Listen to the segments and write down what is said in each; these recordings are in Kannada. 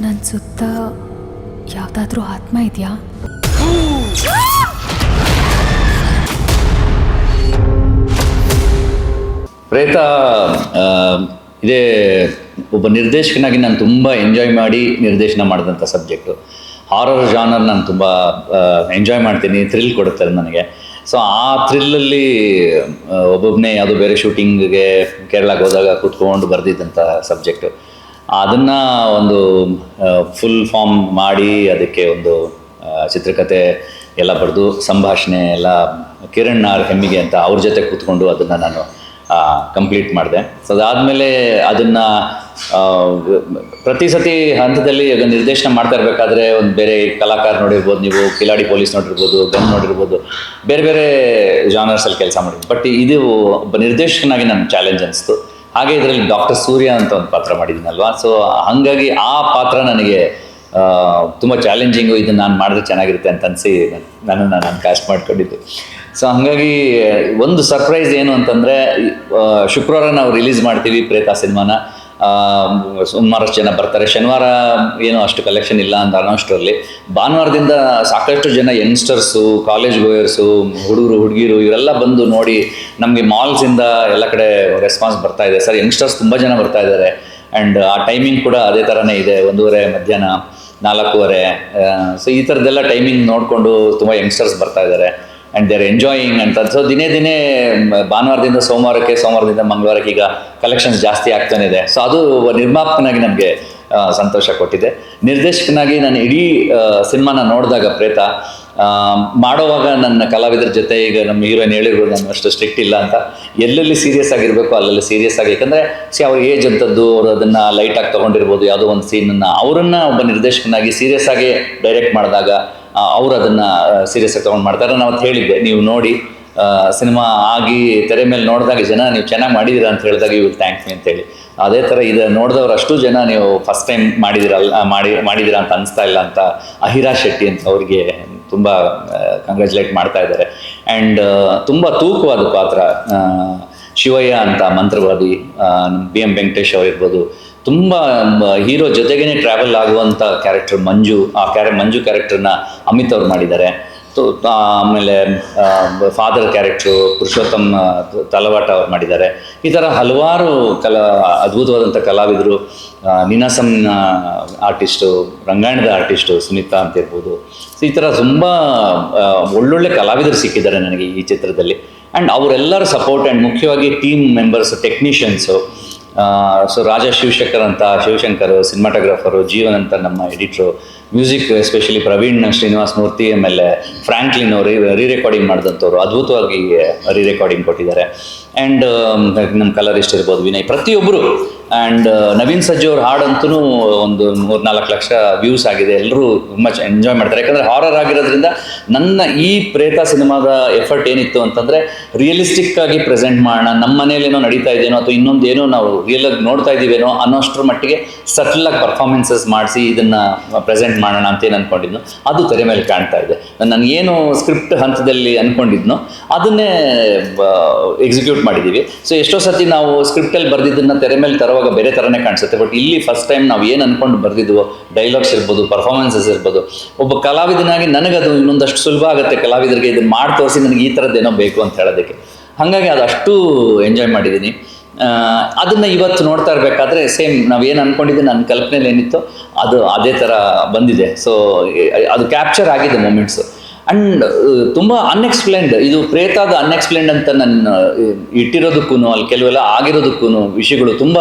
ನನ್ನ ಸುತ್ತ ಯಾವುದಾದ್ರೂ ಆತ್ಮ ಇದೆಯಾ? ಪ್ರೇತ ಇದೇ ಒಬ್ಬ ನಿರ್ದೇಶಕನಾಗಿ ನಾನು ತುಂಬ ಎಂಜಾಯ್ ಮಾಡಿ ನಿರ್ದೇಶನ ಮಾಡಿದಂಥ ಸಬ್ಜೆಕ್ಟು ಹಾರರ್ ಜಾನರ್ ನಾನು ತುಂಬ ಎಂಜಾಯ್ ಮಾಡ್ತೀನಿ ಥ್ರಿಲ್ ಕೊಡುತ್ತೆ ಅದು ನನಗೆ. ಸೊ ಆ ಥ್ರಿಲ್ಲಲ್ಲಿ ಒಬ್ಬೊಬ್ಬನೇ ಯಾವುದೋ ಬೇರೆ ಶೂಟಿಂಗ್ಗೆ ಕೇರಳಕ್ಕೆ ಹೋದಾಗ ಕೂತ್ಕೊಂಡು ಬರೆದಿದ್ದಂಥ ಸಬ್ಜೆಕ್ಟು ಅದನ್ನು ಒಂದು ಫುಲ್ ಫಾರ್ಮ್ ಮಾಡಿ ಅದಕ್ಕೆ ಒಂದು ಚಿತ್ರಕತೆ ಎಲ್ಲ ಬರೆದು, ಸಂಭಾಷಣೆ ಎಲ್ಲ ಕಿರಣ್ ಆರ್ ಹೆಮ್ಮಿಗೆ ಅಂತ ಅವ್ರ ಜೊತೆ ಕೂತ್ಕೊಂಡು ಅದನ್ನು ನಾನು ಕಂಪ್ಲೀಟ್ ಮಾಡಿದೆ. ಸೊ ಅದಾದಮೇಲೆ ಅದನ್ನು ಪ್ರತಿ ಸತಿ ಹಂತದಲ್ಲಿ ಈಗ ನಿರ್ದೇಶನ ಮಾಡ್ತಾ ಇರಬೇಕಾದ್ರೆ ಒಂದು ಬೇರೆ ಕಲಾಕಾರ ನೋಡಿರ್ಬೋದು, ನೀವು ಕಿಲಾಡಿ ಪೊಲೀಸ್ ನೋಡಿರ್ಬೋದು, ಗನ್ ನೋಡಿರ್ಬೋದು, ಬೇರೆ ಬೇರೆ ಜಾನರ್ಸಲ್ಲಿ ಕೆಲಸ ಮಾಡಿದ್ವಿ ಬಟ್ ಇದು ಒಬ್ಬ ನಿರ್ದೇಶಕನಾಗಿ ನನ್ನ ಚಾಲೆಂಜ್ ಅನಿಸ್ತು. ಹಾಗೆ ಇದರಲ್ಲಿ ಡಾಕ್ಟರ್ ಸೂರ್ಯ ಅಂತ ಒಂದು ಪಾತ್ರ ಮಾಡಿದ್ದೀನಲ್ವಾ ಸೊ ಹಾಗಾಗಿ ಆ ಪಾತ್ರ ನನಗೆ ತುಂಬ ಚಾಲೆಂಜಿಂಗು ಇದನ್ನು ನಾನು ಮಾಡಿದ್ರೆ ಚೆನ್ನಾಗಿರುತ್ತೆ ಅಂತ ಅನಿಸಿ ನನ್ನನ್ನು ನಾನು ಕಾಸ್ಟ್ ಮಾಡ್ಕೊಂಡಿದ್ದು. ಸೊ ಹಾಗಾಗಿ ಒಂದು ಸರ್ಪ್ರೈಸ್ ಏನು ಅಂತಂದರೆ ಶುಕ್ರವಾರ ನಾವು ರಿಲೀಸ್ ಮಾಡ್ತೀವಿ ಪ್ರೇತ ಸಿನಿಮಾನ ಸುಮಾರಷ್ಟು ಜನ ಬರ್ತಾರೆ. ಶನಿವಾರ ಏನು ಅಷ್ಟು ಕಲೆಕ್ಷನ್ ಇಲ್ಲ ಅಂತ ಅನ್ನೋಷ್ಟರಲ್ಲಿ ಭಾನುವಾರದಿಂದ ಸಾಕಷ್ಟು ಜನ ಯಂಗ್ಸ್ಟರ್ಸು ಕಾಲೇಜ್ ಗೋಯರ್ಸು ಹುಡುಗರು, ಹುಡುಗಿರು ಇವರೆಲ್ಲ ಬಂದು ನೋಡಿ ನಮಗೆ ಮಾಲ್ಸಿಂದ ಎಲ್ಲ ಕಡೆ ರೆಸ್ಪಾನ್ಸ್ ಬರ್ತಾ ಇದೆ. ಸರ್ ಯಂಗ್ಸ್ಟರ್ಸ್ ತುಂಬ ಜನ ಬರ್ತಾ ಇದ್ದಾರೆ. ಆ್ಯಂಡ್ ಆ ಟೈಮಿಂಗ್ ಕೂಡ ಅದೇ ಥರನೇ ಇದೆ. ಒಂದೂವರೆ ಮಧ್ಯಾಹ್ನ ನಾಲ್ಕೂವರೆ ಸೊ ಈ ಥರದ್ದೆಲ್ಲ ಟೈಮಿಂಗ್ ನೋಡಿಕೊಂಡು ತುಂಬ ಯಂಗ್ಸ್ಟರ್ಸ್ ಬರ್ತಾ ಇದ್ದಾರೆ. ಆ್ಯಂಡ್ ದೇರ್ ಎಂಜಾಯಿಂಗ್ ಅಂತ ಸೊ ದಿನೇ ದಿನೇ ಭಾನುವಾರದಿಂದ ಸೋಮವಾರಕ್ಕೆ, ಸೋಮವಾರದಿಂದ ಮಂಗಳವಾರಕ್ಕೆ ಈಗ ಕಲೆಕ್ಷನ್ಸ್ ಜಾಸ್ತಿ ಆಗ್ತಾನೆ ಇದೆ. ಸೊ ಅದು ನಿರ್ಮಾಪಕನಾಗಿ ನಮಗೆ ಸಂತೋಷ ಕೊಟ್ಟಿದೆ. ನಿರ್ದೇಶಕನಾಗಿ ನಾನು ಇಡೀ ಸಿನಿಮಾನ ನೋಡಿದಾಗ ಪ್ರೇತ ಮಾಡುವಾಗ ನನ್ನ ಕಲಾವಿದರ ಜೊತೆ ಈಗ ನಮ್ಮ ಹೀರೋಯಿನ್ ಹೇಳಿರ್ಬೋದು ನಾನು ಅಷ್ಟು ಸ್ಟ್ರಿಕ್ಟ್ ಇಲ್ಲ ಅಂತ. ಎಲ್ಲೆಲ್ಲಿ ಸೀರಿಯಸ್ ಆಗಿರಬೇಕು, ಅಲ್ಲೆಲ್ಲಿ ಸೀರಿಯಸ್ ಆಗಿ. ಯಾಕಂದರೆ, ಸಿ, ಅವ್ರ ಏಜ್ ಅಂತದ್ದು ಅವರು ಅದನ್ನು ಲೈಟಾಗಿ ತೊಗೊಂಡಿರ್ಬೋದು, ಯಾವುದೋ ಒಂದು ಸೀನನ್ನು ಅವರನ್ನು ಒಬ್ಬ ನಿರ್ದೇಶಕನಾಗಿ ಸೀರಿಯಸ್ ಆಗಿ ಡೈರೆಕ್ಟ್ ಮಾಡಿದಾಗ ಅವರು ಅದನ್ನು ಸೀರಿಯಸ್ ಆಗಿ ತೊಗೊಂಡು ಮಾಡ್ತಾರೆ. ನಾವು ಅಂತ ಹೇಳಿದ್ದೆ, ನೀವು ನೋಡಿ ಸಿನಿಮಾ ಆಗಿ ತೆರೆ ಮೇಲೆ ನೋಡಿದಾಗ ಜನ ನೀವು ಚೆನ್ನಾಗಿ ಮಾಡಿದ್ದೀರಾ ಅಂತ ಹೇಳಿದಾಗ ಯು ಥ್ಯಾಂಕ್ ಮಿ ಅಂತೇಳಿ ಅದೇ ಥರ ಇದು ನೋಡಿದವ್ರು ಅಷ್ಟು ಜನ ನೀವು ಫಸ್ಟ್ ಟೈಮ್ ಮಾಡಿದಿರಲ್ಲ ಮಾಡಿ ಮಾಡಿದ್ದೀರಾ ಅಂತ ಅನಿಸ್ತಾ ಇಲ್ಲ ಅಂತ ಅಹಿರಾ ಶೆಟ್ಟಿ ಅಂತ ಅವರಿಗೆ ತುಂಬ ಕಂಗ್ರ್ಯಾಚುಲೇಟ್ ಮಾಡ್ತಾ ಇದ್ದಾರೆ. ಆ್ಯಂಡ್ ತುಂಬ ತೂಕವಾದ ಪಾತ್ರ ಶಿವಯ್ಯ ಅಂತ ಮಂತ್ರವಾದಿ ಬಿ ಎಂ ವೆಂಕಟೇಶ್ ಅವರಿರ್ಬೋದು ತುಂಬ ಹೀರೋ ಜೊತೆಗೇ ಟ್ರಾವೆಲ್ ಆಗುವಂಥ ಕ್ಯಾರೆಕ್ಟರ್ ಮಂಜು, ಆ ಕ್ಯಾರೆ ಮಂಜು ಕ್ಯಾರೆಕ್ಟರ್ನ ಅಮಿತ್ ಅವ್ರು ಮಾಡಿದ್ದಾರೆ. ತು ಆಮೇಲೆ ಫಾದರ್ ಕ್ಯಾರೆಕ್ಟ್ರು ಪುರುಷೋತ್ತಮ್ ತಲವಾಟ ಅವ್ರು ಮಾಡಿದ್ದಾರೆ. ಈ ಥರ ಹಲವಾರು ಕಲಾ ಅದ್ಭುತವಾದಂಥ ಕಲಾವಿದರು ನೀನಾಸಂನ ಆರ್ಟಿಸ್ಟು ರಂಗಾಯಣದ ಆರ್ಟಿಸ್ಟು ಸುನೀತಾ ಅಂತ ಇರ್ಬೋದು. ಸೊ ಈ ಥರ ತುಂಬ ಒಳ್ಳೊಳ್ಳೆ ಕಲಾವಿದರು ಸಿಕ್ಕಿದ್ದಾರೆ ನನಗೆ ಈ ಚಿತ್ರದಲ್ಲಿ. ಆ್ಯಂಡ್ ಅವರೆಲ್ಲರ ಸಪೋರ್ಟ್ ಆ್ಯಂಡ್ ಮುಖ್ಯವಾಗಿ team members technicians so Raja Shivashankar ಅಂತ ಶಿವಶಂಕರ್ ಸಿನಿಮಾಟೋಗ್ರಾಫರು ಜೀವನ್ ಅಂತ ನಮ್ಮ editor music especially Praveen Srinivas Murthy ಆಮೇಲೆ ಫ್ರಾಂಕ್ಲಿನ್ ಅವರು ರೀ ರೆಕಾರ್ಡಿಂಗ್ ಮಾಡಿದಂಥವ್ರು, ಅದ್ಭುತವಾಗಿ ರೀ ರೆಕಾರ್ಡಿಂಗ್ ಕೊಟ್ಟಿದ್ದಾರೆ. ಆ್ಯಂಡ್ ನಮ್ಮ ಕಲರಿಸ್ಟ್ ಇರ್ಬೋದು ವಿನಯ್ ಪ್ರತಿಯೊಬ್ಬರು ಆ್ಯಂಡ್ ನವೀನ್ ಸಜ್ಜು ಅವ್ರ ಹಾಡಂತೂ ಒಂದು ಮೂರು ನಾಲ್ಕು ಲಕ್ಷ ವ್ಯೂಸ್ ಆಗಿದೆ. ಎಲ್ಲರೂ ತುಂಬ ಎಂಜಾಯ್ ಮಾಡ್ತಾರೆ. ಯಾಕಂದರೆ ಹಾರರ್ ಆಗಿರೋದ್ರಿಂದ ನನ್ನ ಈ ಪ್ರೇತ ಸಿನಿಮಾದ ಎಫರ್ಟ್ ಏನಿತ್ತು ಅಂತಂದರೆ ರಿಯಲಿಸ್ಟಿಕ್ ಆಗಿ ಪ್ರೆಸೆಂಟ್ ಮಾಡೋಣ ನಮ್ಮ ಮನೇಲೇನೋ ನಡೀತಾ ಇದೆಯೋ ಅಥವಾ ಇನ್ನೊಂದು ಏನೋ ನಾವು ರಿಯಲ್ ಆಗಿ ನೋಡ್ತಾ ಇದ್ದೀವೇನೋ ಅನ್ನೋಷ್ಟರ ಮಟ್ಟಿಗೆ ಸಟಲ್ ಆಗಿ ಪರ್ಫಾರ್ಮೆನ್ಸಸ್ ಮಾಡಿಸಿ ಇದನ್ನು ಪ್ರೆಸೆಂಟ್ ಮಾಡೋಣ ಅಂತ ಏನು ಅನ್ಕೊಂಡಿದ್ನು, ಅದು ತೆರೆ ಮೇಲೆ ಕಾಣ್ತಾ ಇದೆ. ನಾನು ಏನು ಸ್ಕ್ರಿಪ್ಟ್ ಹಂತದಲ್ಲಿ ಅಂದ್ಕೊಂಡಿದ್ನೋ ಅದನ್ನೇ ಎಕ್ಸಿಕ್ಯೂಟ್ ಮಾಡಿದ್ದೀವಿ ಸೊ ಎಷ್ಟೋ ಸತಿ ನಾವು ಸ್ಕ್ರಿಪ್ಟಲ್ಲಿ ಬರೆದಿದ್ದನ್ನು ತೆರೆ ಮೇಲೆ ತರುವಾಗ ಬೇರೆ ಥರನೇ ಕಾಣಿಸುತ್ತೆ. ಬಟ್ ಇಲ್ಲಿ ಫಸ್ಟ್ ಟೈಮ್ ನಾವು ಏನು ಅಂದ್ಕೊಂಡು ಬರೆದಿದ್ವೋ ಡೈಲಾಗ್ಸ್ ಇರ್ಬೋದು ಪರ್ಫಾರ್ಮೆನ್ಸಸ್ ಇರ್ಬೋದು, ಒಬ್ಬ ಕಲಾವಿದನಾಗಿ ನನಗದು ಇನ್ನೊಂದಷ್ಟು ಸುಲಭ ಆಗುತ್ತೆ. ಕಲಾವಿದರಿಗೆ ಇದನ್ನು ಮಾಡಿ ತೋರಿಸಿ ನನಗೆ ಈ ಥರದ್ದೇನೋ ಬೇಕು ಅಂತ ಹೇಳೋದಕ್ಕೆ. ಹಾಗಾಗಿ ಅದು ಅಷ್ಟು ಎಂಜಾಯ್ ಮಾಡಿದ್ದೀನಿ ಅದನ್ನ ಇವತ್ತು ನೋಡ್ತಾ ಇರಬೇಕಾದ್ರೆ ಸೇಮ್ ನಾವೇನು ಅನ್ಕೊಂಡಿದ್ದೆ ನನ್ನ ಕಲ್ಪನೆಲಿ ಏನಿತ್ತು ಅದು ಅದೇ ಥರ ಬಂದಿದೆ. ಸೊ ಅದು ಕ್ಯಾಪ್ಚರ್ ಆಗಿದೆ ಮೂಮೆಂಟ್ಸು ಆ್ಯಂಡ್ ತುಂಬ ಅನ್ಎಕ್ಸ್ಪ್ಲೇನ್ಡ್ ಇದು ಪ್ರೇತಾದ ಅನ್ಎಕ್ಸ್ಪ್ಲೇನ್ಡ್ ಅಂತ ನನ್ನ ಇಟ್ಟಿರೋದಕ್ಕೂ ಅಲ್ಲಿ ಕೆಲವೆಲ್ಲ ಆಗಿರೋದಕ್ಕೂ ವಿಷಯಗಳು ತುಂಬ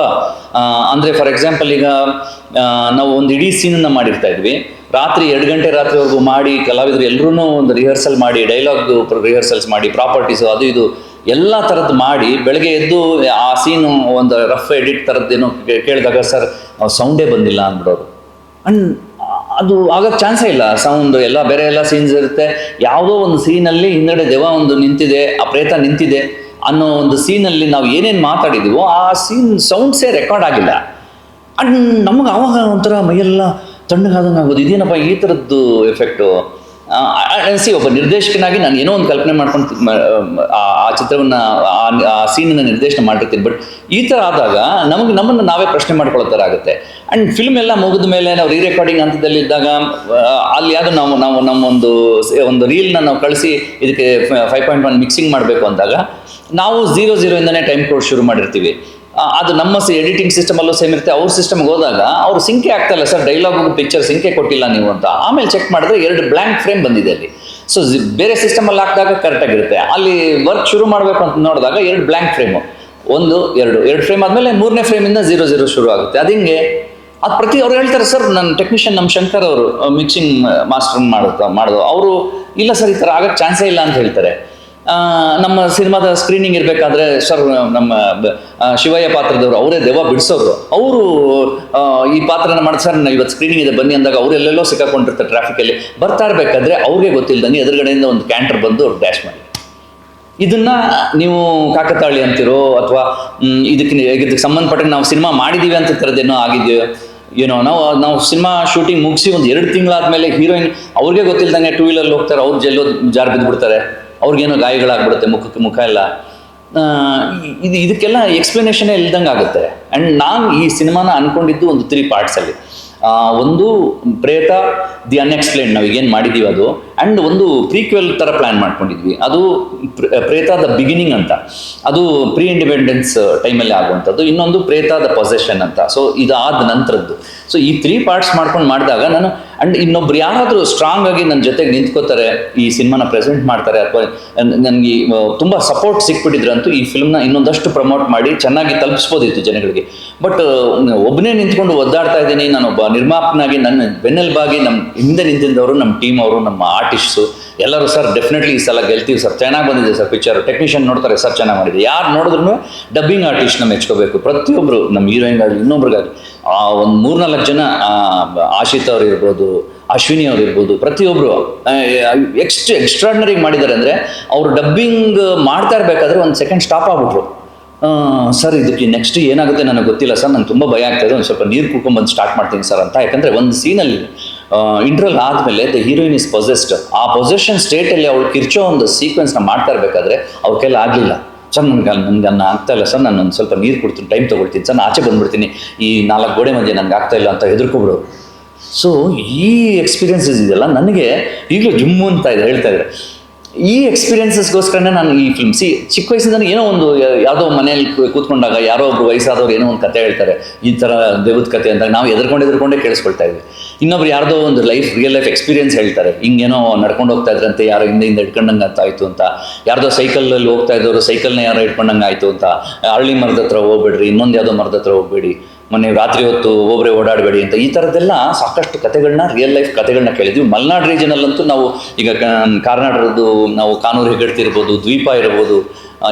ಅಂದರೆ ಫಾರ್ ಎಕ್ಸಾಂಪಲ್ ಈಗ ನಾವು ಒಂದು ಇಡೀ ಸೀನನ್ನು ಮಾಡಿರ್ತಾ ಇದ್ವಿ. ರಾತ್ರಿ ಎರಡು ಗಂಟೆ ರಾತ್ರಿವರೆಗೂ ಮಾಡಿ ಕಲಾವಿದರು ಎಲ್ಲರೂ ಒಂದು ರಿಹರ್ಸಲ್ ಮಾಡಿ ಡೈಲಾಗ್ ರಿಹರ್ಸಲ್ಸ್ ಮಾಡಿ ಪ್ರಾಪರ್ಟೀಸು ಅದು ಇದು ಎಲ್ಲ ಥರದ್ದು ಮಾಡಿ ಬೆಳಗ್ಗೆ ಎದ್ದು ಆ ಸೀನು ಒಂದು ರಫ್ ಎಡಿಟ್ ಥರದ್ದೇನೋ ಕೇಳಿದಾಗ ಸರ್ ಸೌಂಡೇ ಬಂದಿಲ್ಲ ಅಂದ್ಬಿಡೋರು. ಅಂಡ್ ಅದು ಆಗೋಕ್ಕೆ ಚಾನ್ಸೇ ಇಲ್ಲ. ಸೌಂಡ್ ಎಲ್ಲ, ಬೇರೆ ಎಲ್ಲ ಸೀನ್ಸ್ ಇರುತ್ತೆ. ಯಾವುದೋ ಒಂದು ಸೀನಲ್ಲಿ ಹಿಂದಡೆ ದೆವ ಒಂದು ನಿಂತಿದೆ, ಆ ಪ್ರೇತ ನಿಂತಿದೆ ಅನ್ನೋ ಒಂದು ಸೀನಲ್ಲಿ ನಾವು ಏನೇನು ಮಾತಾಡಿದೀವೋ, ಆ ಸೀನ್ ಸೌಂಡ್ಸೇ ರೆಕಾರ್ಡ್ ಆಗಿಲ್ಲ. ಅಂಡ್ ನಮಗೆ ಆವಾಗ ಒಂಥರ ಮೈಯೆಲ್ಲ ತಣ್ಣಗಾದಂಗೆ ಆಗೋದು. ಇದೇನಪ್ಪ ಈ ಥರದ್ದು ಎಫೆಕ್ಟು ಸಿ ಒಬ್ಬ ನಿರ್ದೇಶಕನಾಗಿ ನಾನು ಏನೋ ಒಂದು ಕಲ್ಪನೆ ಮಾಡ್ಕೊಂಡು ಆ ಚಿತ್ರವನ್ನು, ಆ ಸೀನನ್ನು ನಿರ್ದೇಶನ ಮಾಡಿರ್ತೀನಿ. ಬಟ್ ಈ ಥರ ಆದಾಗ ನಮಗೆ, ನಮ್ಮನ್ನು ನಾವೇ ಪ್ರಶ್ನೆ ಮಾಡ್ಕೊಳ್ಳೋ ಥರ ಆಗುತ್ತೆ. ಆ್ಯಂಡ್ ಫಿಲ್ಮ್ ಎಲ್ಲ ಮುಗಿದ ಮೇಲೆ ನಾವು ರೀ ರೆಕಾರ್ಡಿಂಗ್ ಹಂತದಲ್ಲಿ ಇದ್ದಾಗ ಅಲ್ಲಿ ಯಾವುದು ನಾವು ನಾವು, ನಮ್ಮೊಂದು, ಒಂದು ರೀಲ್ನ ನಾವು ಕಳಿಸಿ ಇದಕ್ಕೆ ಫೈವ್ ಪಾಯಿಂಟ್ ಒನ್ ಮಿಕ್ಸಿಂಗ್ ಮಾಡಬೇಕು ಅಂದಾಗ, ನಾವು ಝೀರೋ ಝೀರೋಯಿಂದನೇ ಟೈಮ್ ಕೋಡ್ ಶುರು ಮಾಡಿರ್ತೀವಿ. ಅದು ನಮ್ಮ ಎಡಿಟಿಂಗ್ ಸಿಸ್ಟಮ್ ಅಲ್ಲೂ ಸೇಮ್ ಇರುತ್ತೆ. ಅವ್ರ ಸಿಸ್ಟಮ್ಗೆ ಹೋದಾಗ ಅವ್ರು ಸಿಂಕೆ ಆಗ್ತಾ ಇಲ್ಲ. ಸರ್ ಡೈಲಾಗ್ ಪಿಕ್ಚರ್ ಸಿಂಕೆ ಕೊಟ್ಟಿಲ್ಲ ನೀವು ಅಂತ. ಆಮೇಲೆ ಚೆಕ್ ಮಾಡಿದ್ರೆ ಎರಡು ಬ್ಲ್ಯಾಂಕ್ ಫ್ರೇಮ್ ಬಂದಿದೆ ಅಲ್ಲಿ. ಸೊ ಬೇರೆ ಸಿಸ್ಟಮಲ್ಲಿ ಹಾಕಿದಾಗ ಕರೆಕ್ಟಾಗಿರುತ್ತೆ ಅಲ್ಲಿ ವರ್ಕ್ ಶುರು ಮಾಡಬೇಕು ಅಂತ ನೋಡಿದಾಗ ಎರಡು ಬ್ಲ್ಯಾಂಕ್ ಫ್ರೇಮು ಒಂದು, ಎರಡು. ಎರಡು ಫ್ರೇಮ್ ಆದಮೇಲೆ ಮೂರನೇ ಫ್ರೇಮಿಂದ ಝೀರೋ ಝೀರೋ ಶುರು ಆಗುತ್ತೆ. ಅದು ಹಿಂಗೆ. ಅದು ಪ್ರತಿ ಅವ್ರು ಹೇಳ್ತಾರೆ, ಸರ್ ನನ್ನ ಟೆಕ್ನಿಷಿಯನ್ ನಮ್ಮ ಶಂಕರ್ ಅವರು ಮಿಕ್ಸಿಂಗ್ ಮಾಸ್ಟರ್ ಮಾಡುತ್ತಾ ಮಾಡೋದು ಅವರು, ಇಲ್ಲ ಸರ್, ಈ ಥರ ಆಗಕ್ಕೆ ಚಾನ್ಸೇ ಇಲ್ಲ ಅಂತ ಹೇಳ್ತಾರೆ. ನಮ್ಮ ಸಿನಿಮಾದ ಸ್ಕ್ರೀನಿಂಗ್ ಇರಬೇಕಾದ್ರೆ ಸರ್ ನಮ್ಮ ಶಿವಯ್ಯ ಪಾತ್ರದವರು, ಅವರೇ ದೆವ್ವ ಬಿಡಿಸೋರು. ಅವರು ಈ ಪಾತ್ರನ ಮಾಡಿ ಸರ್ ಇವತ್ತು ಸ್ಕ್ರೀನಿಂಗ್ ಇದೆ ಬನ್ನಿ ಅಂದಾಗ ಅವರೆಲ್ಲೆಲ್ಲೋ ಸಿಕ್ಕಾಕೊಂಡಿರ್ತಾರೆ ಟ್ರಾಫಿಕಲ್ಲಿ ಬರ್ತಾ ಇರಬೇಕಾದ್ರೆ ಅವ್ರಿಗೆ ಗೊತ್ತಿಲ್ಲದಂಗೆ ಎದುರುಗಡೆಯಿಂದ ಒಂದು ಕ್ಯಾಂಟರ್ ಬಂದು ಅವ್ರು ಡ್ಯಾಶ್ ಮಾಡಿ. ಇದನ್ನ ನೀವು ಕಾಕತಾಳಿ ಅಂತಿರೋ ಅಥವಾ ಇದಕ್ಕೆ ಇದಕ್ಕೆ ಸಂಬಂಧಪಟ್ಟ ನಾವು ಸಿನಿಮಾ ಮಾಡಿದೀವಿ ಅಂತ ಥರದ್ದೇನೋ ಆಗಿದೆಯೋ, ಏನೋ, ನಾವು ನಾವು ಸಿನಿಮಾ ಶೂಟಿಂಗ್ ಮುಗಿಸಿ ಒಂದು ಎರಡು ತಿಂಗಳಾದ್ಮೇಲೆ ಹೀರೋಯಿನ್ ಅವ್ರಿಗೆ ಗೊತ್ತಿಲ್ಲದಂಗೆ ಟೂ ವೀಲರ್ ಹೋಗ್ತಾರೆ, ಅವ್ರು ಜೆಲ್ಲೋ ಜಾರ್ ಬಿದ್ದುಬಿಡ್ತಾರೆ ಅವ್ರಿಗೇನೋ ಗಾಯಗಳಾಗ್ಬಿಡುತ್ತೆ, ಮುಖಕ್ಕೆ ಮುಖ ಎಲ್ಲ. ಇದು ಇದಕ್ಕೆಲ್ಲ ಎಕ್ಸ್ಪ್ಲನೇಷನೇ ಇಲ್ದಂಗೆ ಆಗುತ್ತೆ. ಆ್ಯಂಡ್ ನಾನು ಈ ಸಿನಿಮಾನ ಅನ್ಕೊಂಡಿದ್ದು ಒಂದು ತ್ರೀ ಪಾರ್ಟ್ಸಲ್ಲಿ ಒಂದು ಪ್ರೇತ, ದಿ ಅನ್ಎಕ್ಸ್ಪ್ಲೇನ್ ನಾವು ಈಗೇನು ಮಾಡಿದ್ದೀವಿ ಅದು. ಆ್ಯಂಡ್ ಒಂದು ಪ್ರೀಕ್ವೆಲ್ ಥರ ಪ್ಲ್ಯಾನ್ ಮಾಡ್ಕೊಂಡಿದ್ವಿ. ಅದು ಪ್ರ- ಪ್ರೇತ ದ ಬಿಗಿನಿಂಗ್ ಅಂತ. ಅದು ಪ್ರೀ ಇಂಡಿಪೆಂಡೆನ್ಸ್ ಟೈಮಲ್ಲಿ ಆಗುವಂಥದ್ದು. ಇನ್ನೊಂದು ಪ್ರೇತ ದ ಪೊಸೆಷನ್ ಅಂತ. ಸೊ ಇದಾದ ನಂತರದ್ದು. ಸೊ ಈ ತ್ರೀ ಪಾರ್ಟ್ಸ್ ಮಾಡ್ಕೊಂಡು ಮಾಡಿದಾಗ ನಾನು ಅಂಡ್ ಇನ್ನೊಬ್ರು ಯಾರಾದರೂ ಸ್ಟ್ರಾಂಗ್ ಆಗಿ ನನ್ನ ಜೊತೆಗೆ ನಿಂತ್ಕೋತಾರೆ, ಈ ಸಿನಿಮಾನ ಪ್ರೆಸೆಂಟ್ ಮಾಡ್ತಾರೆ ಅಥವಾ ನನಗೆ ತುಂಬ ಸಪೋರ್ಟ್ ಸಿಕ್ಬಿಟ್ಟಿದ್ರಂತೂ ಈ ಫಿಲ್ಮ್ನ ಇನ್ನೊಂದಷ್ಟು ಪ್ರಮೋಟ್ ಮಾಡಿ ಚೆನ್ನಾಗಿ ತಲುಪಿಸ್ಬೋದಿತ್ತು ಜನಗಳಿಗೆ. ಬಟ್ ಒಬ್ಬನೇ ನಿಂತ್ಕೊಂಡು ಒದ್ದಾಡ್ತಾ ಇದ್ದೀನಿ, ನಾನೊಬ್ಬ ನಿರ್ಮಾಪಕನಾಗಿ, ನನ್ನ ಬೆನ್ನೆಲುಬಾಗಿ ನಮ್ಮ ಹಿಂದೆ ನಿಂತಿದ್ದವರು ನಮ್ಮ ಟೀಮ್ ಅವರು, ನಮ್ಮ ಆರ್ಟಿಸ್ಟ್ಸು ಎಲ್ಲರೂ, ಸರ್ ಡೆಫಿನೆಟ್ಲಿ ಈ ಸಲ ಗೆಲ್ತೀವಿ, ಸರ್, ಚೆನ್ನಾಗಿ ಬಂದಿದೆ, ಸರ್ ಪಿಕ್ಚರ್ ಟೆಕ್ನಿಷಿಯನ್ ನೋಡ್ತಾರೆ, ಸರ್, ಚೆನ್ನಾಗಿ ಮಾಡಿದೆ ಯಾರು ನೋಡಿದ್ರು ಡಬ್ಬಿಂಗ್ ಆರ್ಟಿಸ್ಟ್ನ ಮೆಚ್ಕೋಬೇಕು. ಪ್ರತಿಯೊಬ್ಬರು ನಮ್ಮ ಹೀರೋಯಿನ್ಗಾಗಲಿ ಇನ್ನೊಬ್ರಿಗಾಗಲಿ, ಆ ಒಂದು ಮೂರ್ನಾಲ್ಕು ಜನ ಆಶಿತ್ ಅವ್ರು ಇರ್ಬೋದು, ಅಶ್ವಿನಿ ಅವ್ರು ಇರ್ಬೋದು ಪ್ರತಿಯೊಬ್ಬರು ಎಕ್ಸ್ಟ್ ಎಕ್ಸ್ಟ್ರಾಡ್ನರಿ ಮಾಡಿದ್ದಾರೆ ಅಂದರೆ, ಅವರು ಡಬ್ಬಿಂಗ್ ಮಾಡ್ತಾ ಇರಬೇಕಾದ್ರೆ ಒಂದು ಸೆಕೆಂಡ್ ಸ್ಟಾಪ್ ಆಗ್ಬಿಟ್ರು. ಸರ್, ಇದಕ್ಕೆ ನೆಕ್ಸ್ಟ್ ಏನಾಗುತ್ತೆ ನನಗೆ ಗೊತ್ತಿಲ್ಲ, ಸರ್, ನಂಗೆ ತುಂಬ ಭಯ ಆಗ್ತಾಯಿದೆ ಒಂದು ಸ್ವಲ್ಪ ನೀರು ಕುಡ್ಕೊಂಬಂದು ಸ್ಟಾರ್ಟ್ ಮಾಡ್ತೀನಿ, ಸರ್, ಅಂತ. ಯಾಕಂದರೆ ಒಂದು ಸೀನಲ್ಲಿ ಇಂಟ್ರಲ್ ಆದಮೇಲೆ ದ ಹೀರೋಯಿನ್ ಇಸ್ ಪೊಸೆಸ್ಡ್ ಆ ಪೊಸೆಷನ್ ಸ್ಟೇಟಲ್ಲಿ ಅವಳು ಕಿರ್ಚೋ ಒಂದು ಸೀಕ್ವೆನ್ಸ್ನ ಮಾಡ್ತಾ ಇರಬೇಕಾದ್ರೆ ಅವ್ರ ಕೈಲಿ ಆಗಲಿಲ್ಲ. ಸರ್, ನನಗೆ ನನಗೆ ಅನ್ನ ಆಗ್ತಾ ಇಲ್ಲ, ಸರ್ ನಾನು ಒಂದು ಸ್ವಲ್ಪ ನೀರು ಕೊಡ್ತೀನಿ ಟೈಮ್ ತೊಗೊಳ್ತೀನಿ, ಸರ್ ಆಚೆ ಬಂದ್ಬಿಡ್ತೀನಿ. ಈ ನಾಲ್ಕು ಗೋಡೆ ಮಧ್ಯೆ ನನಗೆ ಆಗ್ತಾ ಇಲ್ಲ ಅಂತ ಹೆದರ್ಕೊಬಿಡು. ಸೊ ಈ ಎಕ್ಸ್ಪೀರಿಯನ್ಸಸ್ ಇದೆಲ್ಲ ನನಗೆ ಈಗಲೂ ಜುಮ್ಮು ಅಂತ ಇದೆ ಹೇಳ್ತಾ ಇದ್ದಾರೆ ಈ ಎಕ್ಸ್ಪೀರಿಯನ್ಸಸ್ಗೋಸ್ಕರನೇ ನಾನು ಈ ಫಿಲ್ಮ್ ಸಿ, ಚಿಕ್ಕ ವಯಸ್ಸಿಂದ ಏನೋ ಒಂದು, ಯಾವುದೋ ಮನೆಯಲ್ಲಿ ಕೂತ್ಕೊಂಡಾಗ ಯಾರೋ ಒಬ್ರು ವಯಸ್ಸಾದವ್ರು ಏನೋ ಒಂದು ಕತೆ ಹೇಳ್ತಾರೆ. ಈ ಥರ ದೇವದ ಕತೆ ಅಂತ ನಾವು ಎದ್ಕೊಂಡು ಎದ್ಕೊಂಡೇ ಕೇಳಿಸ್ಕೊಳ್ತಾ ಇದ್ವಿ. ಇನ್ನೊಬ್ರು ಯಾರ್ದೋ ಒಂದು ಲೈಫ್ ರಿಯಲ್ ಲೈಫ್ ಎಕ್ಸ್ಪೀರಿಯನ್ಸ್ ಹೇಳ್ತಾರೆ. ಹಿಂಗೇನೋ ನಡ್ಕೊಂಡು ಹೋಗ್ತಾ ಇದ್ರಂತೆ ಯಾರೋ ಹಿಂದೆಯಿಂದ ಇಟ್ಕೊಂಡಂಗೆ ಅಂತ ಆಯಿತು ಅಂತ. ಯಾರ್ದೋ ಸೈಕಲಲ್ಲಿ ಹೋಗ್ತಾ ಇದ್ದವರು ಸೈಕಲ್ನ ಯಾರೋ ಇಟ್ಕೊಂಡಂಗೆ ಆಯಿತು ಅಂತ. ಹಳ್ಳಿ ಮರದ ಹತ್ರ ಹೋಗ್ಬೇಡ್ರಿ, ಇನ್ನೊಂದು ಯಾವುದೋ ಮರದ ಹತ್ರ ಹೋಗ್ಬೇಡಿ. ಮೊನ್ನೆ ರಾತ್ರಿ ಹೊತ್ತು ಒಬ್ಬರೇ ಓಡಾಡಬೇಡಿ ಅಂತ ಈ ಥರದ್ದೆಲ್ಲ ಸಾಕಷ್ಟು ಕಥೆಗಳನ್ನ ರಿಯಲ್ ಲೈಫ್ ಕಥೆಗಳನ್ನ ಕೇಳಿದ್ವಿ. ಮಲ್ನಾಡ್ ರೀಜನಲ್ಲಂತೂ ನಾವು ಈಗ ಕಾರ್ನಾಟಕದ್ದು ನಾವು ಕಾನೂರು ಹೆಗ್ಗಡ್ತಿ ಇರ್ಬೋದು ದ್ವೀಪ ಇರ್ಬೋದು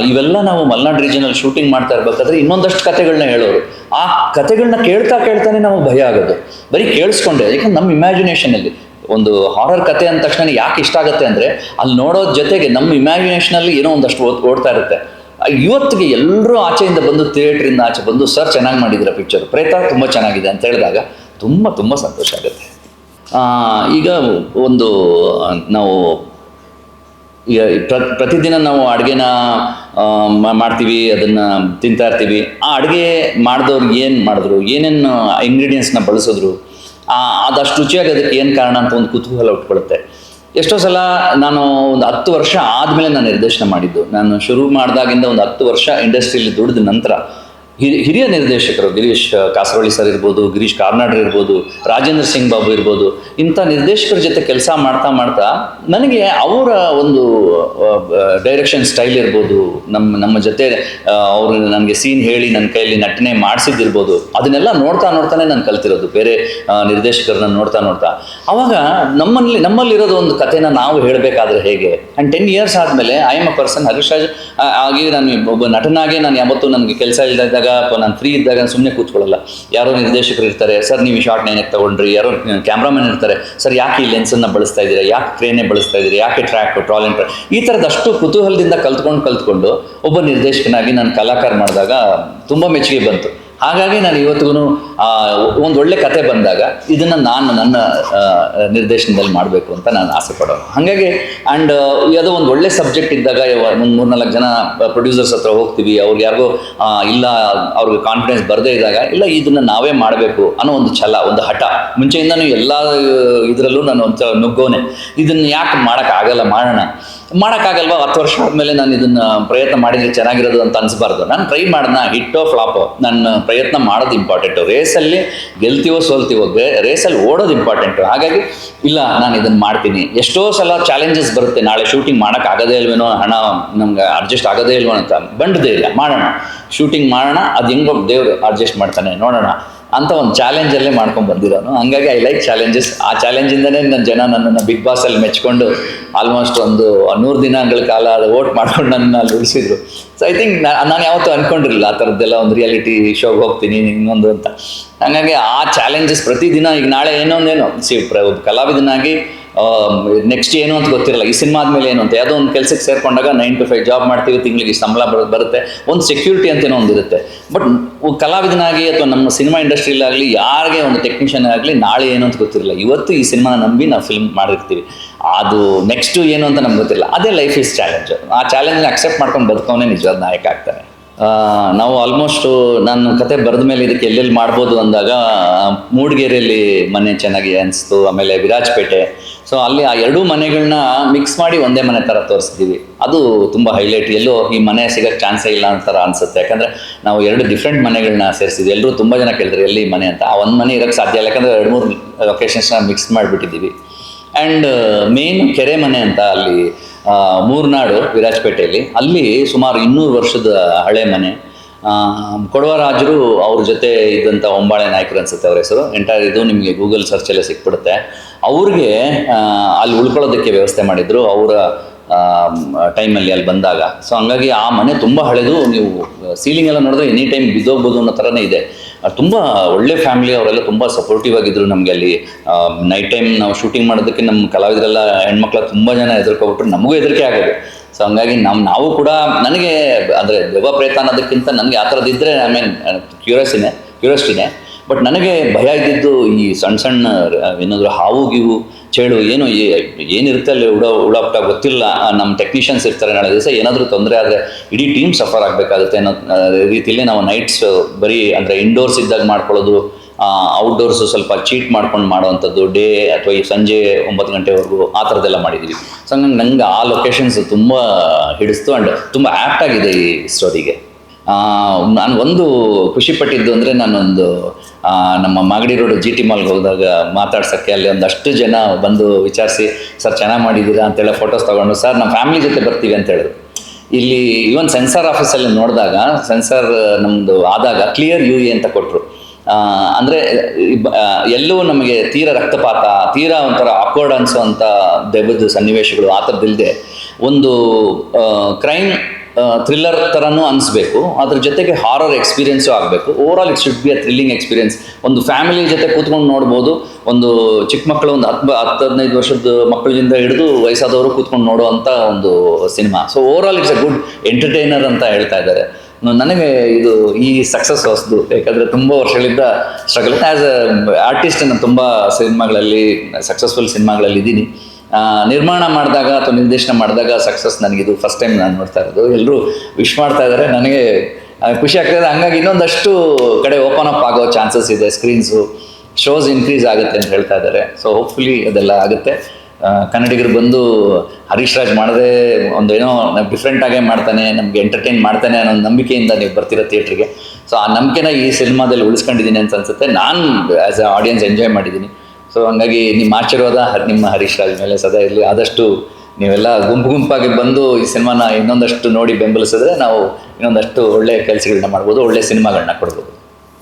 ಇವೆಲ್ಲ ನಾವು ಮಲ್ನಾಡ್ ರೀಜನಲ್ಲಿ ಶೂಟಿಂಗ್ ಮಾಡ್ತಾ ಇರ್ಬೇಕಾದ್ರೆ ಇನ್ನೊಂದಷ್ಟು ಕಥೆಗಳನ್ನ ಹೇಳೋರು. ಆ ಕಥೆಗಳನ್ನ ಕೇಳ್ತಾ ಕೇಳ್ತಾನೆ ನಾವು ಭಯ ಆಗೋದು. ಬರೀ ಕೇಳಿಸ್ಕೊಂಡೆ. ಯಾಕಂದ್ರೆ ನಮ್ಮ ಇಮ್ಯಾಜಿನೇಷನಲ್ಲಿ ಒಂದು ಹಾರರ್ ಕತೆ ಅಂದ ತಕ್ಷಣ ಯಾಕೆ ಇಷ್ಟ ಆಗುತ್ತೆ ಅಂದರೆ, ಅಲ್ಲಿ ನೋಡೋದ್ರ ಜೊತೆಗೆ ನಮ್ಮ ಇಮ್ಯಾಜಿನೇಷನಲ್ಲಿ ಏನೋ ಒಂದಷ್ಟು ಓದ್ ಓಡ್ತಾ ಇರುತ್ತೆ. ಇವತ್ತಿಗೆ ಎಲ್ಲರೂ ಆಚೆಯಿಂದ ಬಂದು ಥಿಯೇಟ್ರಿಂದ ಆಚೆ ಬಂದು, ಸರ್, ಚೆನ್ನಾಗಿ ಮಾಡಿದ್ದೀರ ಪಿಕ್ಚರ್ ಪ್ರೇತ ತುಂಬ ಚೆನ್ನಾಗಿದೆ ಅಂತ ಹೇಳಿದಾಗ ತುಂಬ ತುಂಬ ಸಂತೋಷ ಆಗುತ್ತೆ. ಈಗ ಒಂದು, ನಾವು ಪ್ರತಿದಿನ ನಾವು ಅಡುಗೆನ ಮಾಡ್ತೀವಿ, ಅದನ್ನು ತಿಂತಾ ಇರ್ತೀವಿ. ಆ ಅಡುಗೆ ಮಾಡಿದವ್ರು ಏನು ಮಾಡಿದ್ರು, ಏನೇನು ಇಂಗ್ರೀಡಿಯೆಂಟ್ಸ್ನ ಬಳಸಿದ್ರು ಅದಷ್ಟು ರುಚಿಯಾಗಿ ಅದಕ್ಕೆ ಏನು ಕಾರಣ ಅಂತ ಒಂದು ಕುತೂಹಲ ಉಟ್ಕೊಳ್ಳುತ್ತೆ ಎಷ್ಟೋ ಸಲ ನಾನು ಒಂದು ಹತ್ತು ವರ್ಷ ಆದಮೇಲೆ ನಾನು ನಿರ್ದೇಶನ ಮಾಡಿದ್ದು. ನಾನು ಶುರು ಮಾಡಿದಾಗಿಂದ ಒಂದು ಹತ್ತು ವರ್ಷ ಇಂಡಸ್ಟ್ರಿಯಲ್ಲಿ ದುಡಿದ ನಂತರ ಹಿರಿಯ ನಿರ್ದೇಶಕರು ಗಿರೀಶ್ ಕಾಸರವಳ್ಳಿ ಸರ್ ಇರ್ಬೋದು, ಗಿರೀಶ್ ಕಾರ್ನಾಡ್ರ್ ಇರ್ಬೋದು, ರಾಜೇಂದ್ರ ಸಿಂಗ್ ಬಾಬು ಇರ್ಬೋದು, ಇಂಥ ನಿರ್ದೇಶಕರ ಜೊತೆ ಕೆಲಸ ಮಾಡ್ತಾ ಮಾಡ್ತಾ ನನಗೆ ಅವರ ಒಂದು ಡೈರೆಕ್ಷನ್ ಸ್ಟೈಲ್ ಇರ್ಬೋದು, ನಮ್ಮ ನಮ್ಮ ಜೊತೆ ಅವರು ನನಗೆ ಸೀನ್ ಹೇಳಿ ನನ್ನ ಕೈಯಲ್ಲಿ ನಟನೆ ಮಾಡಿಸಿದ್ದಿರ್ಬೋದು, ಅದನ್ನೆಲ್ಲ ನೋಡ್ತಾ ನೋಡ್ತಾನೆ ನಾನು ಕಲ್ತಿರೋದು, ಬೇರೆ ನಿರ್ದೇಶಕರನ್ನ ನೋಡ್ತಾ ನೋಡ್ತಾ. ಅವಾಗ ನಮ್ಮಲ್ಲಿ, ನಮ್ಮಲ್ಲಿರೋದು ಒಂದು ಕಥೆನ ನಾವು ಹೇಳಬೇಕಾದ್ರೆ ಹೇಗೆ? ಆ್ಯಂಡ್ ಟೆನ್ ಇಯರ್ಸ್ ಆದಮೇಲೆ I am a person Harish Raj ಆಗಿ ನಾನು ಒಬ್ಬ ನಟನಾಗೆ ನಾನು ಯಾವತ್ತೂ ನನಗೆ ಕೆಲಸ ಇಲ್ಲದಾಗ ಅಥವಾ ನಾನು ಫ್ರೀ ಇದ್ದಾಗ ಸುಮ್ಮನೆ ಕೂತ್ಕೊಳ್ಳಲ್ಲ. ಯಾರೋ ನಿರ್ದೇಶಕರು ಇರ್ತಾರೆ, ಸರ್, ನೀವು ಈ ಶಾರ್ಟ್ನ ಏನಕ್ಕೆ ತಗೊಂಡ್ರಿ. ಯಾರೋ ಕ್ಯಾಮ್ರಾಮನ್ ಇರ್ತಾರೆ, ಸರ್, ಯಾಕೆ ಈ ಲೆನ್ಸನ್ನು ಬಳಸ್ತಾ ಇದ್ದೀರಾ? ಯಾಕೆ ಕ್ರೇನೇ ಬಳಸ್ತಾ ಇದ್ದೀರಾ? ಯಾಕೆ ಟ್ರ್ಯಾಕ್ ಟ್ರಾಲ್ ಈ ಥರದಷ್ಟು ಕುತೂಹಲದಿಂದ ಕಲ್ತ್ಕೊಂಡು ಕಲ್ತ್ಕೊಂಡು, ಒಬ್ಬ ನಿರ್ದೇಶಕನಾಗಿ ನಾನು ಕಲಾಕಾರ ಮಾಡಿದಾಗ ತುಂಬ ಮೆಚ್ಚುಗೆ ಬಂತು. ಹಾಗಾಗಿ ನಾನು ಇವತ್ತಿಗೂ ಒಂದು ಒಳ್ಳೆ ಕತೆ ಬಂದಾಗ ಇದನ್ನು ನಾನು ನನ್ನ ನಿರ್ದೇಶನದಲ್ಲಿ ಮಾಡಬೇಕು ಅಂತ ನಾನು ಆಸೆ ಪಡೋನು ಹಾಗಾಗಿ ಆ್ಯಂಡ್ ಯಾವುದೋ ಒಂದು ಒಳ್ಳೆ ಸಬ್ಜೆಕ್ಟ್ ಇದ್ದಾಗ ಒಂದು ಮೂರ್ನಾಲ್ಕು ಜನ ಪ್ರೊಡ್ಯೂಸರ್ಸ್ ಹತ್ರ ಹೋಗ್ತೀವಿ ಅವ್ರಿಗೆ ಯಾರಿಗೋ ಇಲ್ಲ, ಅವ್ರಿಗೆ ಕಾನ್ಫಿಡೆನ್ಸ್ ಬರದೇ ಇದ್ದಾಗ, ಇಲ್ಲ, ಇದನ್ನು ನಾವೇ ಮಾಡಬೇಕು ಅನ್ನೋ ಒಂದು ಛಲ, ಒಂದು ಹಠ. ಮುಂಚೆಯಿಂದನೂ ಎಲ್ಲ, ಇದರಲ್ಲೂ ನಾನು ಒಂದು ನುಗ್ಗೋನೆ. ಇದನ್ನು ಯಾಕೆ ಮಾಡೋಕ್ಕಾಗಲ್ಲ ಮಾಡೋಣ? ಮಾಡೋಕ್ಕಾಗಲ್ವಾ? ಹತ್ತು ವರ್ಷ ಆದಮೇಲೆ ನಾನು ಇದನ್ನು ಪ್ರಯತ್ನ ಮಾಡಿದರೆ ಚೆನ್ನಾಗಿರೋದು ಅಂತ ಅನಿಸ್ಬಾರ್ದು. ನಾನು ಟ್ರೈ ಮಾಡೋಣ ಹಿಟ್ಟೋ ಫ್ಲಾಪೋ? ನನ್ನ ಪ್ರಯತ್ನ ಮಾಡೋದು ಇಂಪಾರ್ಟೆಂಟು ರೇಸಲ್ಲಿ ಗೆಲ್ತೀವೋ ಸೋಲ್ತೀವೋ ರೇಸಲ್ಲಿ ಓಡೋದು ಇಂಪಾರ್ಟೆಂಟು ಹಾಗಾಗಿ ಇಲ್ಲ, ನಾನು ಇದನ್ನು ಮಾಡ್ತೀನಿ. ಎಷ್ಟೋ ಸಲ ಚಾಲೆಂಜಸ್ ಬರುತ್ತೆ. ನಾಳೆ ಶೂಟಿಂಗ್ ಮಾಡೋಕ್ಕಾಗದೇ ಇಲ್ವೇನೋ, ಹಣ ನಮ್ಗೆ ಅಡ್ಜಸ್ಟ್ ಆಗೋದೇ ಇಲ್ವೋ ಅಂತ. ಬಂಡದೇ ಇಲ್ಲ. ಮಾಡೋಣ. ಶೂಟಿಂಗ್ ಮಾಡೋಣ. ಅದು ಹೆಂಗೋ ದೇವರು ಅಡ್ಜಸ್ಟ್ ಮಾಡ್ತಾನೆ. ನೋಡೋಣ. ಅಂತ ಒಂದು ಚಾಲೆಂಜ್ ಚಾಲೆಂಜಲ್ಲೇ ಮಾಡ್ಕೊಂಡು ಬಂದಿರೋನು. ಹಂಗಾಗಿ ಐ ಲೈಕ್ ಚಾಲೆಂಜಸ್ ಆ ಚಾಲೆಂಜಿಂದನೇ ನನ್ನ ಜನ ನನ್ನನ್ನು ಬಿಗ್ ಬಾಸ್ ಅಲ್ಲಿ ಮೆಚ್ಕೊಂಡು ಆಲ್ಮೋಸ್ಟ್ ಒಂದು ನೂರು ದಿನಗಳ ಕಾಲ ವೋಟ್ ಮಾಡ್ಕೊಂಡು ನನ್ನ ಅಲ್ಲಿ ಉಳಿಸಿದ್ರು. ಸೊ ಐ ಥಿಂಕ್ ನಾನು ಯಾವತ್ತೂ ಅನ್ಕೊಂಡಿರಲಿಲ್ಲ ಆ ಥರದ್ದೆಲ್ಲ ಒಂದು ರಿಯಾಲಿಟಿ ಶೋಗೆ ಹೋಗ್ತೀನಿ ಇನ್ನೊಂದು ಅಂತ. ಹಾಗಾಗಿ ಆ ಚಾಲೆಂಜಸ್ ಪ್ರತಿದಿನ ಈಗ ನಾಳೆ ಏನೊಂದೇನೋ ಸಿ ಪ್ರ ಕಲಾವಿದನಾಗಿ ನೆಕ್ಸ್ಟ್ ಏನು ಅಂತ ಗೊತ್ತಿರಲ್ಲ. ಈ ಸಿನಿಮಾ ಆದಮೇಲೆ ಏನು ಅಂತ. ಯಾವುದೋ ಒಂದು ಕೆಲಸಕ್ಕೆ ಸೇರ್ಕೊಂಡಾಗ ನೈನ್ ಟು ಫೈವ್ ಜಾಬ್ ಮಾಡ್ತೀವಿ, ತಿಂಗಳಿಗೆ ಸಂಬಳ ಬರುತ್ತೆ. ಒಂದು ಸೆಕ್ಯೂರಿಟಿ ಅಂತೇನೋ ಒಂದು ಇರುತ್ತೆ ಬಟ್ ಕಲಾವಿದನಾಗಿ ಅಥವಾ ನಮ್ಮ ಸಿನಿಮಾ ಇಂಡಸ್ಟ್ರಿಲಾಗಲಿ ಯಾರಿಗೆ ಒಂದು ಟೆಕ್ನಿಷಿಯನ್ ಆಗಲಿ, ನಾಳೆ ಏನು ಅಂತ ಗೊತ್ತಿರಲ್ಲ. ಇವತ್ತು ಈ ಸಿನಿಮಾನ ನಂಬಿ ನಾವು ಫಿಲ್ಮ್ ಮಾಡಿರ್ತೀವಿ. ಅದು ನೆಕ್ಸ್ಟು ಏನು ಅಂತ ನಮ್ಗೆ ಗೊತ್ತಿಲ್ಲ ಅದೇ ಲೈಫ್ ಇಸ್ ಚಾಲೆಂಜ್ ಆ ಚಾಲೆಂಜ್ನ ಅಕ್ಸೆಪ್ಟ್ ಮಾಡ್ಕೊಂಡು ಬದುಕೋನೇ ನಿಜವಾದ ನಾಯಕ ಆಗ್ತಾನೆ. ನಾವು ಆಲ್ಮೋಸ್ಟು ನಾನು ಕತೆ ಬರೆದ ಮೇಲೆ ಇದಕ್ಕೆ ಎಲ್ಲೆಲ್ಲಿ ಮಾಡ್ಬೋದು ಅಂದಾಗ ಮೂಡಿಗೆರೆಯಲ್ಲಿ ಮನೆ ಚೆನ್ನಾಗಿ ಅನಿಸ್ತು, ಆಮೇಲೆ ವಿರಾಜಪೇಟೆ. ಸೊ ಅಲ್ಲಿ ಆ ಎರಡೂ ಮನೆಗಳನ್ನ ಮಿಕ್ಸ್ ಮಾಡಿ ಒಂದೇ ಮನೆ ಥರ ತೋರಿಸ್ತೀವಿ ಅದು ತುಂಬ ಹೈಲೈಟ್ ಎಲ್ಲೋ ಈ ಮನೆ ಸಿಗೋಕ್ಕೆ ಚಾನ್ಸೇ ಇಲ್ಲ ಅಂತ ಅನ್ಸುತ್ತೆ. ಯಾಕಂದರೆ ನಾವು ಎರಡು ಡಿಫ್ರೆಂಟ್ ಮನೆಗಳನ್ನ ಸೇರಿಸಿದ್ವಿ. ಎಲ್ಲರೂ ತುಂಬ ಜನ ಕೇಳಿದ್ರು, ಎಲ್ಲಿ ಮನೆ ಅಂತ? ಆ ಒಂದು ಮನೆ ಇರೋಕ್ಕೆ ಸಾಧ್ಯ ಇಲ್ಲ. ಯಾಕಂದರೆ ಎರಡು, ಮೂರು ಲೊಕೇಶನ್ಸ್ನ ಮಿಕ್ಸ್ ಮಾಡಿಬಿಟ್ಟಿದ್ದೀವಿ. ಆ್ಯಂಡ್ ಮೇನ್ ಕೆರೆ ಮನೆ ಅಂತ ಅಲ್ಲಿ ಮೂರ್ನಾಡು, ವಿರಾಜಪೇಟೆಯಲ್ಲಿ. ಅಲ್ಲಿ ಸುಮಾರು ಇನ್ನೂರು ವರ್ಷದ ಹಳೆ ಮನೆ. ಕೊಡವರಾಜರು ಅವ್ರ ಜೊತೆ ಇದ್ದಂಥ ಒಂಬಾಳೆ ನಾಯಕರು ಅನ್ಸುತ್ತೆ ಅವ್ರ ಹೆಸರು. ಎಂಟೈರ್ ಇದು ನಿಮಗೆ ಗೂಗಲ್ ಸರ್ಚಲ್ಲೇ ಸಿಕ್ಬಿಡುತ್ತೆ. ಅವ್ರಿಗೆ ಅಲ್ಲಿ ಉಳ್ಕೊಳ್ಳೋದಕ್ಕೆ ವ್ಯವಸ್ಥೆ ಮಾಡಿದ್ರು ಅವರ ಟೈಮಲ್ಲಿ ಅಲ್ಲಿ ಬಂದಾಗ. ಸೊ ಹಂಗಾಗಿ ಆ ಮನೆ ತುಂಬ ಹಳೆದು. ನೀವು ಸೀಲಿಂಗ್ ಎಲ್ಲ ನೋಡಿದ್ರೆ ಎನಿ ಟೈಮ್ ಬಿದ್ದೋಗ್ಬೋದು ಅನ್ನೋ ಥರನೇ ಇದೆ. ತುಂಬ ಒಳ್ಳೆ ಫ್ಯಾಮಿಲಿ ಅವರೆಲ್ಲ ತುಂಬ ಸಪೋರ್ಟಿವ್ ಆಗಿದ್ರು ನಮಗೆ ಅಲ್ಲಿ. ನೈಟ್ ಟೈಮ್ ನಾವು ಶೂಟಿಂಗ್ ಮಾಡೋದಕ್ಕೆ ನಮ್ಮ ಕಲಾವಿದರೆಲ್ಲ, ಹೆಣ್ಮಕ್ಳ ತುಂಬ ಜನ ಹೆದರ್ಕೊಬಿಟ್ರು, ನಮಗೂ ಹೆದರಿಕೆ ಆಗೋದು. ಸೊ ಹಂಗಾಗಿ ನಮ್ಮ ನಾವು ಕೂಡ ನನಗೆ, ಅಂದರೆ ದೆವ್ವ ಪ್ರೇತ ಅನ್ನೋದಕ್ಕಿಂತ ನನಗೆ ಆ ಥರದ್ದು ಇದ್ದರೆ ಐ ಮೀನ್ ಕ್ಯೂರಿಯಸಿನೇ ಕ್ಯೂರಿಯಸ್ಟಿನೇ ಬಟ್ ನನಗೆ ಭಯ ಇದ್ದಿದ್ದು ಈ ಸಣ್ಣ ಸಣ್ಣ ಏನಾದರೂ ಹಾವು, ಗೀವು ಚೇಳು ಏನು ಏನಿರುತ್ತೆ ಅಲ್ಲಿ ಉಡೋ, ಉಡಾಪ್ಟ ಗೊತ್ತಿಲ್ಲ ನಮ್ಮ ಟೆಕ್ನಿಷಿಯನ್ಸ್ ಇರ್ತಾರೆ, ನಾಳೆ ದಿವಸ ಏನಾದರೂ ತೊಂದರೆ ಆದರೆ ಇಡೀ ಟೀಮ್ ಸಫರ್ ಆಗಬೇಕಾಗುತ್ತೆ ಅನ್ನೋ ರೀತಿಯಲ್ಲಿ ನಾವು ನೈಟ್ಸ್ ಬರೀ ಅಂದರೆ ಇಂಡೋರ್ಸ್ ಇದ್ದಾಗ ಮಾಡ್ಕೊಳ್ಳೋದು ಔಟ್ಡೋರ್ಸು ಸ್ವಲ್ಪ ಚೀಟ್ ಮಾಡ್ಕೊಂಡು ಮಾಡುವಂಥದ್ದು ಡೇ ಅಥವಾ ಈ ಸಂಜೆ ಒಂಬತ್ತು ಗಂಟೆವರೆಗೂ ಆ ಥರದ್ದೆಲ್ಲ ಮಾಡಿದ್ದೀವಿ. ಸೊ ಹಂಗಾಗಿ ನಂಗೆ ಆ ಲೊಕೇಶನ್ಸ್ ತುಂಬ ಹಿಡಿಸ್ತು ಆ್ಯಂಡ್ ತುಂಬ ಆ್ಯಪ್ಟ್ ಆಗಿದೆ ಈ ಸ್ಟೋರಿಗೆ ನಾನು ಒಂದು ಖುಷಿ ಪಟ್ಟಿದ್ದು ಅಂದರೆ ನಾನೊಂದು ನಮ್ಮ ಮಾಗಡಿ ರೋಡ್ ಜಿ ಟಿ ಮಾಲ್ಗೆ ಹೋದಾಗ ಮಾತಾಡ್ಸೋಕ್ಕೆ ಅಲ್ಲಿ ಒಂದಷ್ಟು ಜನ ಬಂದು ವಿಚಾರಿಸಿ, ಸರ್ ಚೆನ್ನಾಗಿ ಮಾಡಿದ್ದೀರಾ? ಅಂತೇಳಿ ಫೋಟೋಸ್ ತೊಗೊಂಡು, ಸರ್ ನಮ್ಮ ಫ್ಯಾಮಿಲಿ ಜೊತೆ ಬರ್ತೀವಿ ಅಂತ ಹೇಳಿದ್ರು. ಇಲ್ಲಿ ಇವನ್ ಸೆನ್ಸಾರ್ ಆಫೀಸಲ್ಲಿ ನೋಡಿದಾಗ ಸೆನ್ಸಾರ್ ನಮ್ಮದು ಆದಾಗ ಕ್ಲಿಯರ್ ಯು ಎ ಅಂತ ಕೊಟ್ಟರು ಅಂದರೆ ಎಲ್ಲೂ ನಮಗೆ ತೀರ ರಕ್ತಪಾತ, ತೀರ ಒಂಥರ ಅಕ್ವರ್ಡ್ ಅಂತ ದೆಬ್ಬದ ಸನ್ನಿವೇಶಗಳು ಆ ಥರದ್ದಿಲ್ಲದೆ ಒಂದು ಕ್ರೈಮ್ ಥ್ರಿಲ್ಲರ್ ಥರನೂ ಅನಿಸ್ಬೇಕು. ಅದ್ರ ಜೊತೆಗೆ ಹಾರರ್ ಎಕ್ಸ್ಪೀರಿಯನ್ಸು ಆಗಬೇಕು. Over all it should be a thrilling experience ಒಂದು ಫ್ಯಾಮಿಲಿ ಜೊತೆ ಕೂತ್ಕೊಂಡು ನೋಡ್ಬೋದು. ಒಂದು ಚಿಕ್ಕ ಮಕ್ಕಳು ಒಂದು ಹತ್ತು ಹತ್ತು, ಹದಿನೈದು ವರ್ಷದ ಮಕ್ಕಳಿಂದ ಹಿಡಿದು ವಯಸ್ಸಾದವರು ಕೂತ್ಕೊಂಡು ನೋಡುವಂಥ ಒಂದು cinema so over all it's a good entertainer ಅಂತ ಹೇಳ್ತಾ ಇದ್ದಾರೆ. ನನಗೆ ಇದು ಈ ಸಕ್ಸಸ್ ಹೊಸದು. ಯಾಕಂದರೆ ತುಂಬ ವರ್ಷಗಳಿಂದ ಸ್ಟ್ರಗಲ್ ಆ್ಯಸ್ ಅ ಆರ್ಟಿಸ್ಟ್ ನಾನು ತುಂಬ ಸಿನಿಮಾಗಳಲ್ಲಿ ಸಕ್ಸಸ್ಫುಲ್ ಸಿನಿಮಾಗಳಲ್ಲಿ ಇದ್ದೀನಿ ನಿರ್ಮಾಣ ಮಾಡಿದಾಗ ಅಥವಾ ನಿರ್ದೇಶನ ಮಾಡಿದಾಗ ಸಕ್ಸಸ್ ನನಗಿದು. ಫಸ್ಟ್ ಟೈಮ್ ನಾನು ನೋಡ್ತಾ ಇರೋದು. ಎಲ್ಲರೂ ವಿಶ್ ಮಾಡ್ತಾ ಇದ್ದಾರೆ ನನಗೆ ಖುಷಿ ಆಗ್ತಾಯಿದೆ ಹಂಗಾಗಿ ಇನ್ನೊಂದಷ್ಟು ಕಡೆ ಓಪನ್ ಅಪ್ ಆಗೋ ಚಾನ್ಸಸ್ ಇದೆ. ಸ್ಕ್ರೀನ್ಸು ಶೋಸ್ ಇನ್ಕ್ರೀಸ್ ಆಗುತ್ತೆ ಅಂತ ಹೇಳ್ತಾ ಇದ್ದಾರೆ ಸೊ ಹೋಪ್ಫುಲಿ ಅದೆಲ್ಲ ಆಗುತ್ತೆ. ಕನ್ನಡಿಗರು ಬಂದು ಹರೀಶ್ ರಾಜ್ ಮಾಡದೆ ಒಂದು ಏನೋ ಡಿಫ್ರೆಂಟ್ ಆಗೇ ಮಾಡ್ತಾನೆ, ನಮಗೆ ಎಂಟರ್ಟೈನ್ ಮಾಡ್ತಾನೆ ಅನ್ನೋ ನಂಬಿಕೆಯಿಂದ ನೀವು ಬರ್ತಿರೋ ಥಿಯೇಟ್ರಿಗೆ ಸೊ ಆ ನಂಬಿಕೆನ ಈ ಸಿನಿಮಾದಲ್ಲಿ ಉಳಿಸ್ಕೊಂಡಿದ್ದೀನಿ ಅಂತ ಅನ್ಸುತ್ತೆ. ನಾನು ಆ್ಯಸ್ ಅ ಆಡಿಯನ್ಸ್ ಎಂಜಾಯ್ ಮಾಡಿದ್ದೀನಿ. ಸೊ ಹಂಗಾಗಿ ನಿಮ್ಮ ಆಶೀರ್ವಾದ ನಿಮ್ಮ ಹರೀಶ್ ರಾಜ್ ಮೇಲೆ ಸದಾ ಇರಲಿ. ಆದಷ್ಟು ನೀವೆಲ್ಲ ಗುಂಪು ಗುಂಪಾಗಿ ಬಂದು ಈ ಸಿನಿಮಾನ ಇನ್ನೊಂದಷ್ಟು ನೋಡಿ ಬೆಂಬಲಿಸಿದ್ರೆ ನಾವು ಇನ್ನೊಂದಷ್ಟು ಒಳ್ಳೆಯ ಕೆಲಸಗಳನ್ನ ಮಾಡ್ಬೋದು ಒಳ್ಳೆಯ ಸಿನಿಮಾಗಳನ್ನ ಕೊಡ್ಬೋದು.